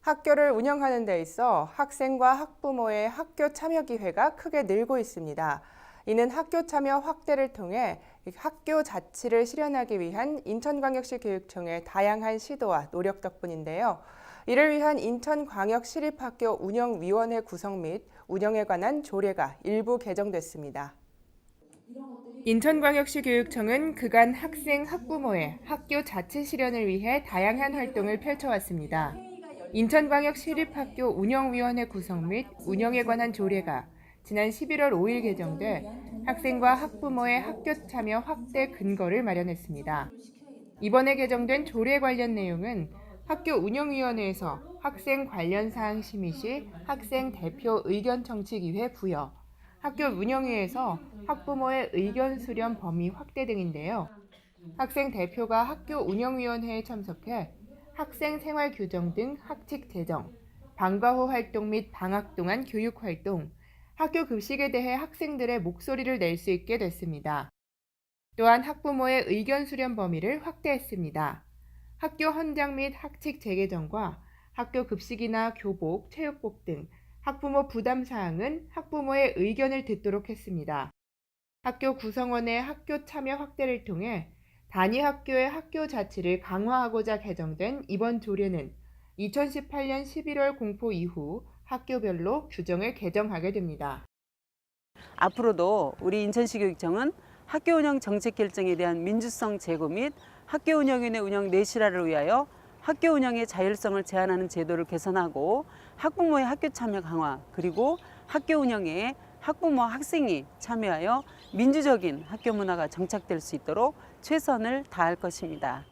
학교를 운영하는 데 있어 학생과 학부모의 학교 참여 기회가 크게 늘고 있습니다. 이는 학교 참여 확대를 통해 학교 자치를 실현하기 위한 인천광역시 교육청의 다양한 시도와 노력 덕분인데요. 이를 위한 인천광역시립학교 운영위원회 구성 및 운영에 관한 조례가 일부 개정됐습니다. 인천광역시 교육청은 그간 학생, 학부모의 학교 자치 실현을 위해 다양한 활동을 펼쳐왔습니다. 인천광역시립학교 운영위원회 구성 및 운영에 관한 조례가 지난 11월 5일 개정돼 학생과 학부모의 학교 참여 확대 근거를 마련했습니다. 이번에 개정된 조례 관련 내용은 학교 운영위원회에서 학생 관련 사항 심의 시 학생 대표 의견 청취 기회 부여, 학교 운영위에서 학부모의 의견 수렴 범위 확대 등인데요. 학생 대표가 학교 운영위원회에 참석해 학생 생활 규정 등 학칙 제정, 방과 후 활동 및 방학 동안 교육 활동, 학교 급식에 대해 학생들의 목소리를 낼 수 있게 됐습니다. 또한 학부모의 의견 수렴 범위를 확대했습니다. 학교 헌장 및 학칙 재개정과 학교 급식이나 교복, 체육복 등 학부모 부담 사항은 학부모의 의견을 듣도록 했습니다. 학교 구성원의 학교 참여 확대를 통해 단위 학교의 학교 자치를 강화하고자 개정된 이번 조례는 2018년 11월 공포 이후 학교별로 규정을 개정하게 됩니다. 앞으로도 우리 인천시 교육청은 학교 운영 정책 결정에 대한 민주성 제고 및 학교 운영위원회 운영 내실화를 위하여 학교 운영의 자율성을 제한하는 제도를 개선하고 학부모의 학교 참여 강화 그리고 학교 운영에 학부모 학생이 참여하여 민주적인 학교 문화가 정착될 수 있도록 최선을 다할 것입니다.